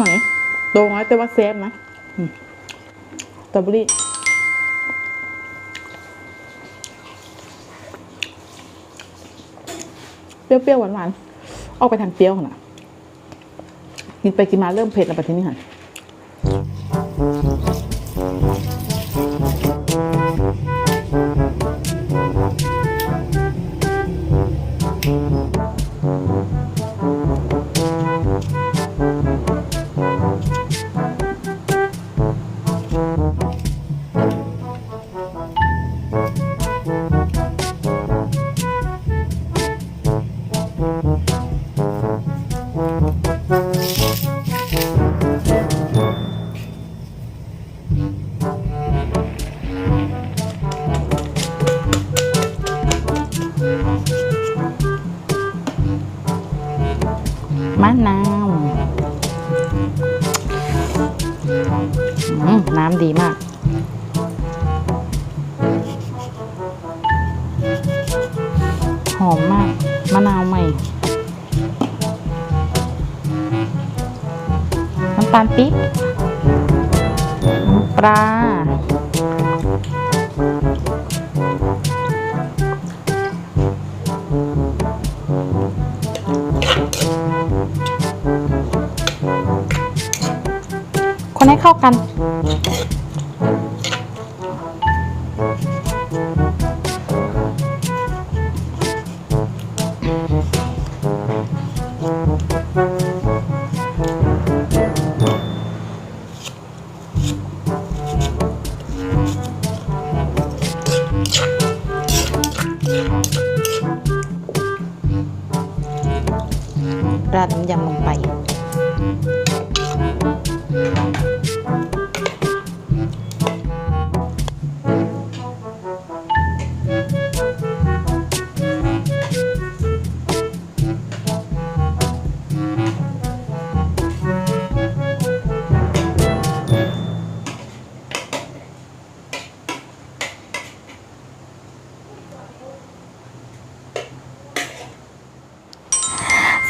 หอยโตน้อยแต่ว่าแซฟนะอืมตะบุรีเปรี้ยวๆหวานๆออกไปทางเปรี้ยวนะกินไปกินมาเริ่มเผ็ดแล้วไปที่นี่หันำตาลปี๊บปลาคนให้เข้ากัน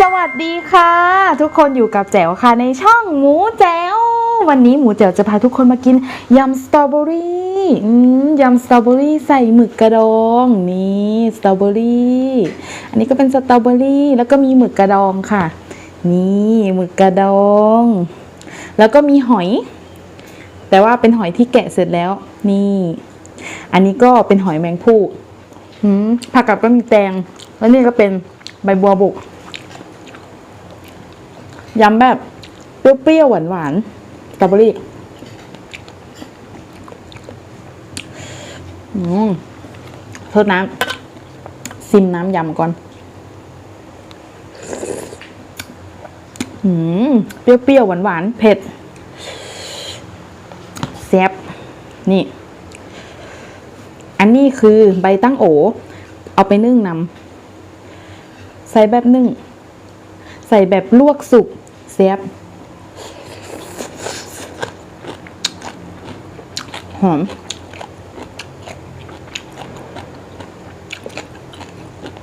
สวัสดีค่ะ ทุกคนอยู่กับแจ๋วค่ะในช่องหมูแจ๋ววันนี้หมูแจ๋วจะพาทุกคนมากินยำสตรอเบอรี่ยำสตรอเบอรี่ใส่หมึกกระดองนี่สตรอเบอรี่อันนี้ก็เป็นสตรอเบอรี่แล้วก็มีหมึกกระดองค่ะ นี่หมึกกระดอง แล้วก็มีหอย แต่ว่าเป็นหอยที่แกะเสร็จแล้ว นี่ อันนี้ก็เป็นหอยแมงผู้ผักกับก็มีแตงแล้วนี่ก็เป็นใบบัวบก ยำแบบเปรี้ยวๆหวานๆสตรอเบอรี่อืมโทษน้ำซิมน้ำยำก่อน อืม เปรี้ยวๆหวานๆเผ็ดแซ่บนี่ อันนี้คือใบตั้งโอ เอาไปนึ่งนำใส่แบบนึ่ง ใส่แบบลวกสุก เสียบหอม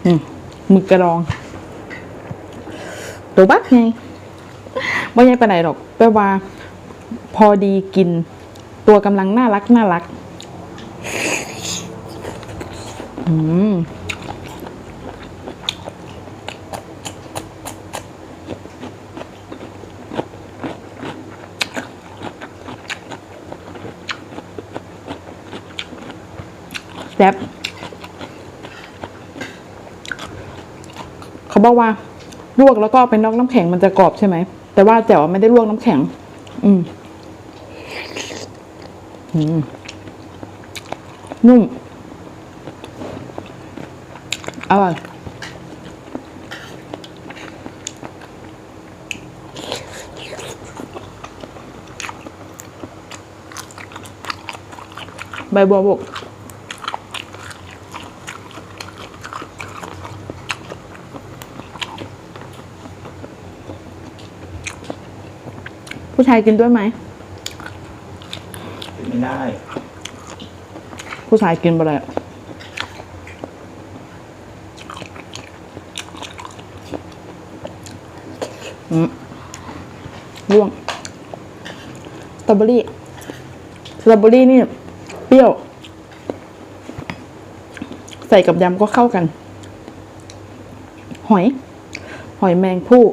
อืมหมึกกระดองตัวบักไงไม่ใช่ไปไหนหรอกแปลว่า พอดีกิน ตัวกำลังน่ารักน่ารัก อืม ซ่บเขาบอกว่าลวกแล้วก็เอาไปนอกน้ำแข็งมันจะกรอบใช่ไหม แต่ว่าแจ๋วไม่ได้ลวกน้ำแข็ง อืมนุ่ม อร่อยใบบัวบก ผู้ชายกินด้วยไหมไม่ได้ ผู้ชายกินไปเลยอะอืมร่วงสตรอเบอรี่สตรอเบอรี่นี่ เปรี้ยว ใส่กับยำก็เข้ากัน หอย หอยแมงผู้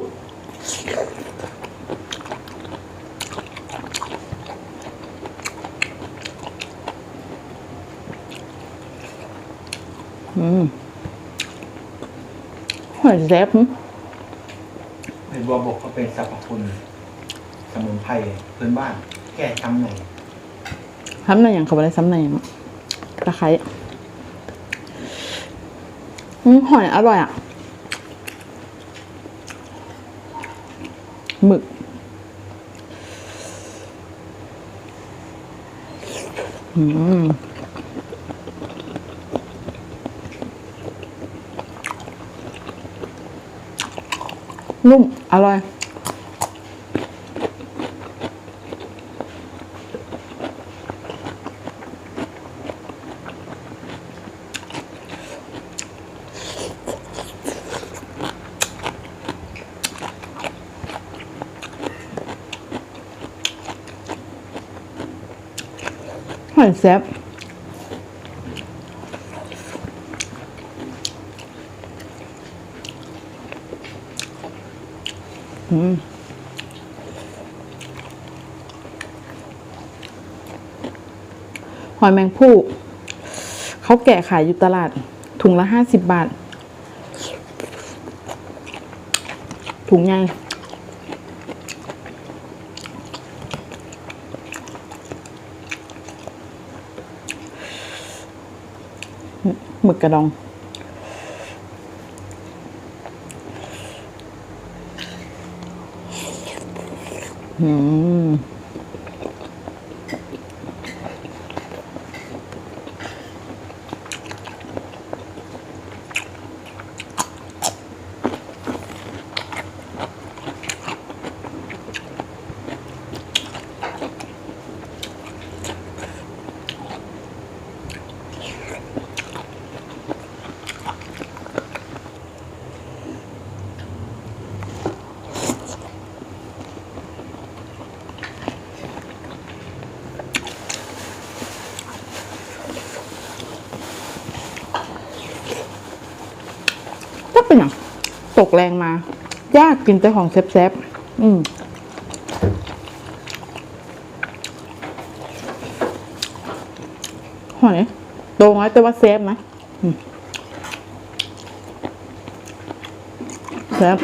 อืมหอยแซ่บหึในบัวบกก็เป็นสรรพคุณสมุนไพรพื้นบ้าน แก้ช้ำในซ้ำในอย่างเขาบอกได้ซ้ำในอย่างตะไคร้อืมหอยอร่อยอะหมึกอืม นุ่ม อร่อย หอยแซ่บ หอยแมงผู้เขาแกะขายอยู่ตลาด ถุงละห้าสิบบาท ถุงใหญ่หมึกกระดอง อื ก็เป็นอย่างตกแรงมา ยากกินแต่ของแซ่บๆอืมหอยโตน้อยแต่ว่าแซ่บนะอืมแซ่บ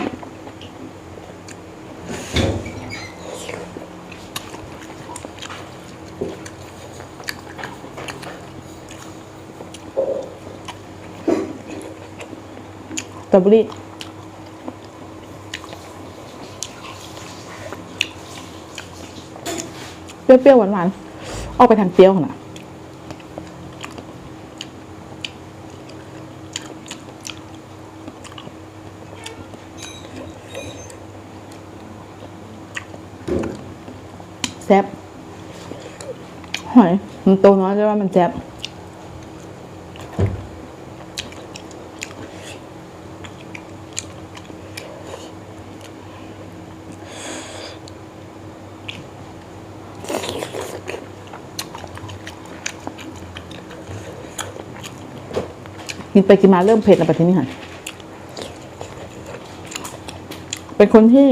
ตรอเบอรี่เปรี้ยวๆหวานๆออกไปทางเปรี้ยวนะแซ่บหอยมันโตน้อยแต่ว่ามันแซ่บ กินไปกินมาเริ่มเผ็ดแล้วไปที่นี่ค่ะเป็นคนที่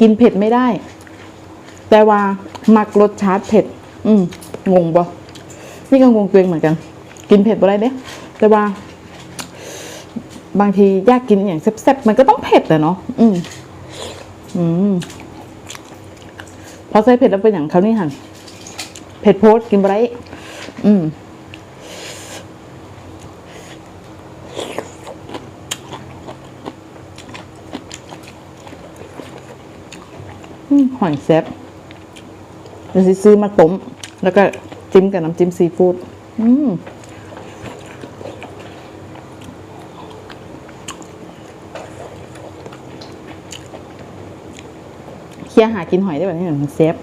กินเผ็ดไม่ได้ แต่ว่ามักรสชาติเผ็ด อืมงงปะนี่ก็งงตัวเองเหมือนกัน กินเผ็ดบ่ได้เด้แต่ว่า บางทีอยากกินอย่างแซ่บๆมันก็ต้องเผ็ดอะเนาะอืม อืมพอใส่เผ็ดแล้วเป็นอย่างเขานี่หันเผ็ดโพดกินบ่ได้อืม หอยแซ่บเดี๋ยวซื้อมาต้มแล้วก็จิ้มกับน้ำจิ้มซีฟู้ดอืมเคี่ยหากินหอยได้แบบนี้เหมือนเซฟ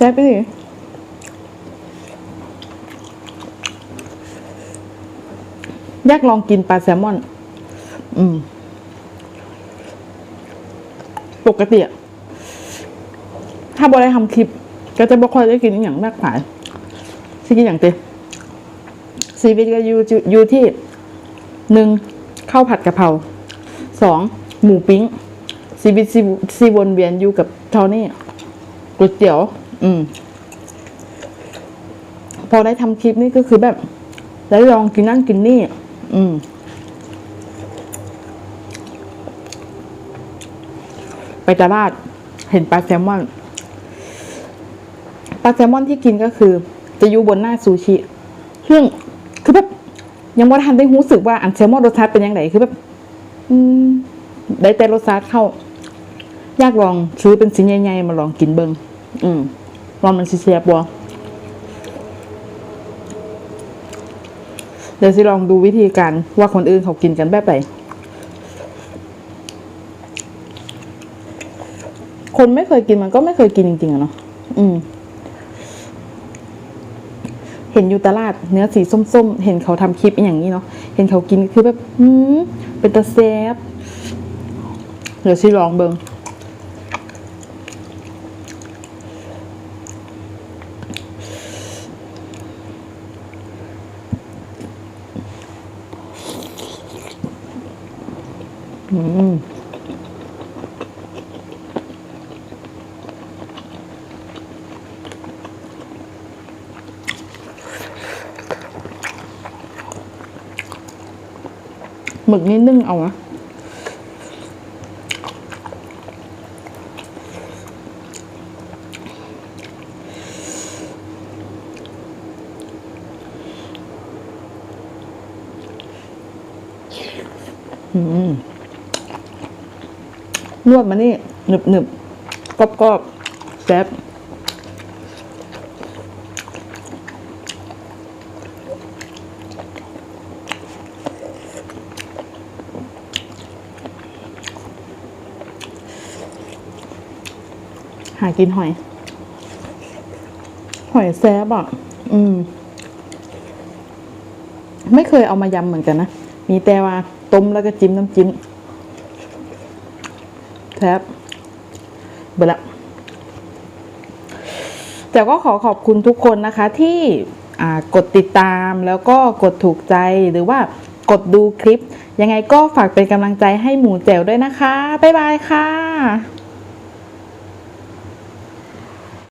แซ่บไปดิอยากลองกินปลาแซลมอน อืม ปกติอะถ้าบอได้ทำคลิป ก็จะบ่ค่อยได้กินอย่างมากมายสิกินอย่างเต็มชีวิตก็อยู่อยู่ที่หนึ่งข้าวผัดกะเพราสองหมูปิ้งชีวิตซีซีวนเวียนอยู่กับเท่านี้ก๋วยเตี๋ยว อืม พอได้ทำคลิปนี่ก็คือแบบ ได้ลองกินนั่นกินนี่ อืม ไปตลาดเห็นปลาแซลมอนปลาแซลมอนที่กินก็คือ จะอยู่บนหน้าซูชิซึ่งคือแบบยังไม่ทันได้รู้สึกว่าอันแซลมอนรสชาติเป็นยังไงคือแบบได้แต่รสชาติเข้า อยากลองซื้อเป็นชิ้นใหญ่ๆมาลองกินเบิงอืม ลองมันสิเสียบบัวเดี๋ยวสิลองดูวิธีการว่าคนอื่นเขากินกันแบบไหนคนไม่เคยกินมันก็ไม่เคยกินจริงๆอะเนาะอืม เห็นอยู่ตลาดเนื้อสีส้มๆ เห็นเขาทำคลิปอย่างนี้เนาะ เห็นเขากินคือแบบ อืมเป็นตะแซบเดี๋ยวสิลองเบิง หมึกนี่นึ่งเอานะ นวดมานี่หนึบหนึบกรอบกรอบแซ่บหากินหอย หอยแซ่บอะ อืม ไม่เคยเอามายำเหมือนกันนะ มีแต่ว่าต้มแล้วก็จิ้มน้ำจิ้ม แซ่บเบละแต่ก็ขอขอบคุณทุกคนนะคะที่กดติดตามแล้วก็กดถูกใจหรือว่ากดดูคลิป ยังไงก็ฝากเป็นกำลังใจให้หมูแจ๋วด้วยนะคะ บ๊ายบายค่ะ